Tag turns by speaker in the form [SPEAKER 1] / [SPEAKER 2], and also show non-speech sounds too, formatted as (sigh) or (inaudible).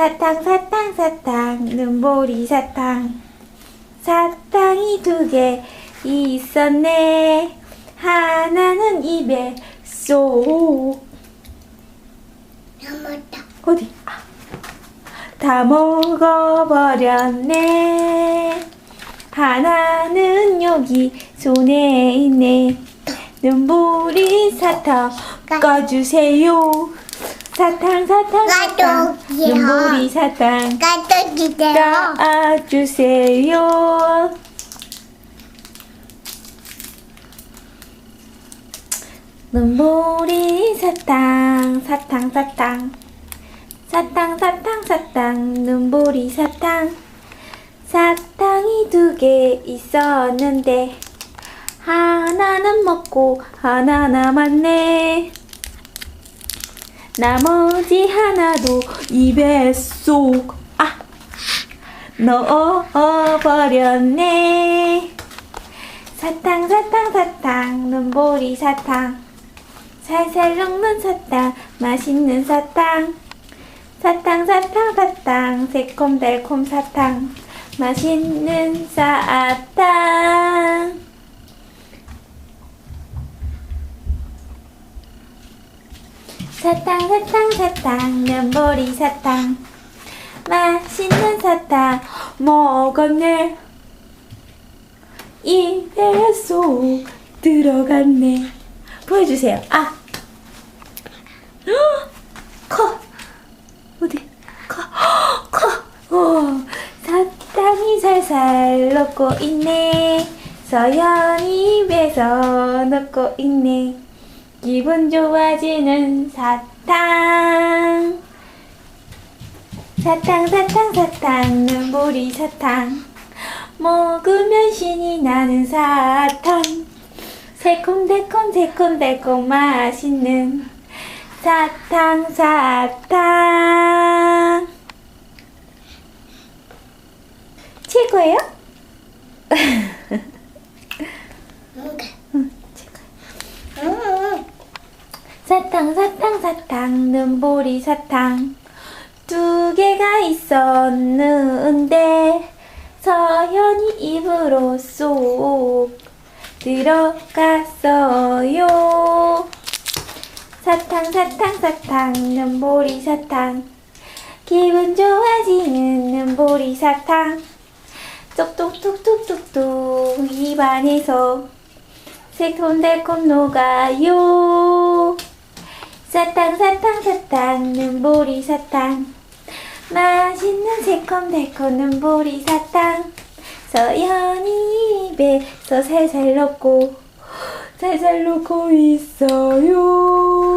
[SPEAKER 1] 사탕 사탕 사탕. 눈보리 사탕. 사탕이 두 개 있었네. 하나는 입에 쏙
[SPEAKER 2] 넘었다.
[SPEAKER 1] 어디? 아, 다 먹어버렸네. 하나는 여기 손에 있네. 눈보리 사탕 꺼주세요 사탕 사탕 사탕. 눈보리 사탕.
[SPEAKER 2] 까도 주세요.
[SPEAKER 1] 까주세요. 눈보리 사탕 사탕 사탕. 사탕 사탕 사탕. 눈보리 사탕. 사탕이 두 개 있었는데 하나는 먹고 하나 남았네 나머지 하나도 입에 쏙. 아! 넣어버렸네. 사탕 사탕 사탕. 눈보리 사탕. 살살 녹는 사탕. 맛있는 사탕. 사탕 사탕 사탕. 새콤달콤 사탕. 맛있는 사탕 사탕 사탕 사탕 면보리 사탕. 맛있는 사탕 먹었네. 입에 쏙 들어갔네. 보여주세요. 아. 헉! 커. 어디? 커. 커. 오, 사탕이 살살 녹고 있네. 서연이 입에서 녹고 있네 기분 좋아지는 사탕. 사탕 사탕 사탕 눈보리 사탕. 먹으면 신이 나는 사탕. 새콤달콤 새콤달콤 맛있는 사탕 사탕. 최고예요? (laughs)
[SPEAKER 2] 뭔가.
[SPEAKER 1] 최고예요.
[SPEAKER 2] 음.
[SPEAKER 1] 사탕 사탕 사탕 눈보리 사탕. 두 개가 있었는데 서연이 입으로 쏙 들어갔어요. 사탕 사탕 사탕 눈보리 사탕. 기분 좋아지는 눈보리 사탕. 뚝뚝뚝뚝뚝뚝 입안에서 새콤달콤 녹아요 사탕 사탕 사탕 눈보리 사탕 맛있는 새콤달콤 눈보리 사탕 서연이 입에서 살살 녹고 (gasps) 살살 녹고 있어요 어.